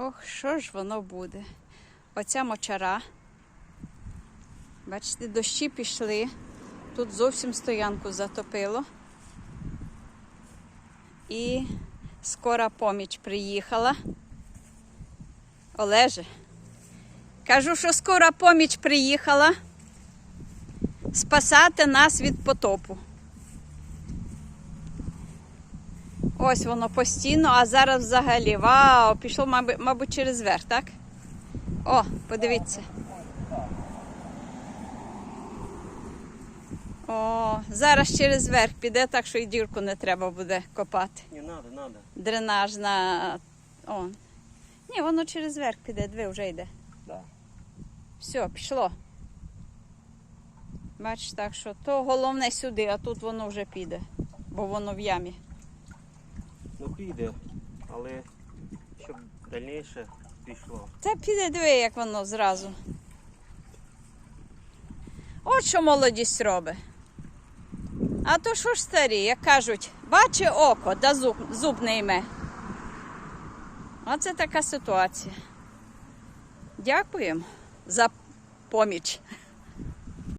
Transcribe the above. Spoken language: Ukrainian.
Ох, що ж воно буде? Оця мочара. Бачите, дощі пішли. Тут зовсім стоянку затопило. І скора поміч приїхала. Олеже, кажу, що скора поміч приїхала спасати нас від потопу. Ось воно постійно, а зараз взагалі. Вау! Пішло, мабуть, через верх, так? О, подивіться. О, зараз через верх піде, так що і дірку не треба буде копати. Не надо, надо. Дренажна. О. Ні, воно через верх піде, диви, вже йде. Да. Все, пішло. Бачиш, так що то головне сюди, а тут воно вже піде, бо воно в ямі. Ну піде, але щоб дальніше пішло. Та піде диви, як воно зразу. От що молодість робить. А то що ж старі, як кажуть, бачить око, да зуб, зуб не йме. Оце така ситуація. Дякуємо за поміч.